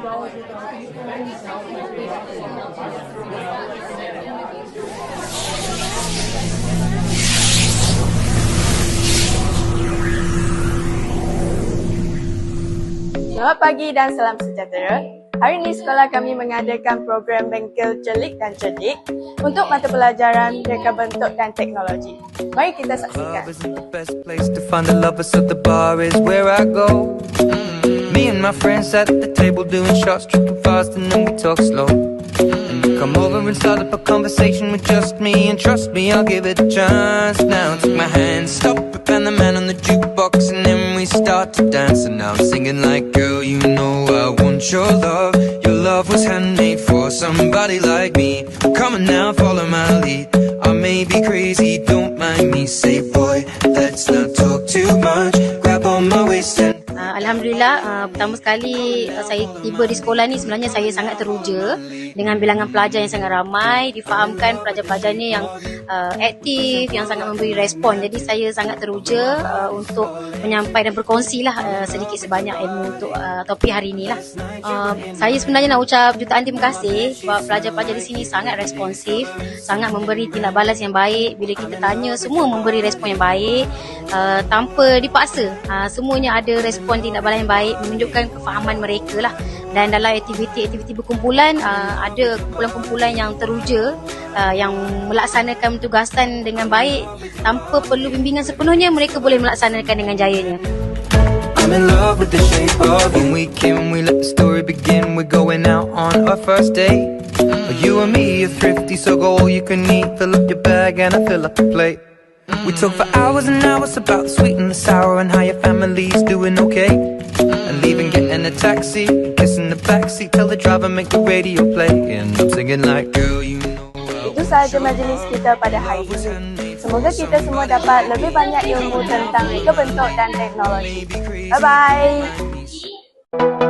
Selamat pagi dan salam sejahtera. Hari ini sekolah kami mengadakan program Bengkel Celik dan Cerdik untuk mata pelajaran reka bentuk dan teknologi. Mari kita saksikan. Me and my friends at the table doing shots, tripping fast, and then we talk slow. Come over and start up a conversation with just me, and trust me, I'll give it a chance. Now take my hand, stop and the man on the jukebox, and then we start to dance. And now I'm singing like, girl, you know I want your love. Your love was handmade for somebody like me. Come on now, follow my lead. I may be crazy, don't mind me. Say, boy, let's not talk too much. Grab on my waist and Alhamdulillah uh, pertama sekali uh, saya tiba di sekolah ni sebenarnya saya sangat teruja dengan bilangan pelajar yang sangat ramai difahamkan pelajar-pelajarnya yang uh, aktif yang sangat memberi respon. Jadi saya sangat teruja uh, untuk menyampaikan dan berkongsi lah uh, sedikit sebanyak ilmu untuk uh, topik hari ini lah. Uh, saya sebenarnya nak ucap jutaan terima kasih sebab pelajar-pelajar di sini sangat responsif sangat memberi tindak balas yang baik. Bila kita tanya semua memberi respon yang baik uh, tanpa dipaksa uh, semuanya ada respon tindak balas yang baik menunjukkan kefahaman mereka lah dan dalam aktiviti-aktiviti berkumpulan uh, ada kumpulan-kumpulan yang teruja uh, yang melaksanakan tugasan dengan baik tanpa perlu bimbingan sepenuhnya mereka boleh melaksanakan dengan jayanya I'm in love with the shape of you. When we came, we let the story begin. We're going out on our first date. You and me are thrifty, so go all you can eat. Fill up your bag and I fill up the plate. We talk for hours and hours about the sweet and the sour and how your family's doing okay. And leaving, getting a taxi, kissing the backseat, tell the driver make the radio play. And I'm singing like, girl, you know. Itu sahaja majlis kita pada hari ini. Semoga kita semua dapat lebih banyak ilmu tentang reka bentuk dan teknologi. Bye-bye.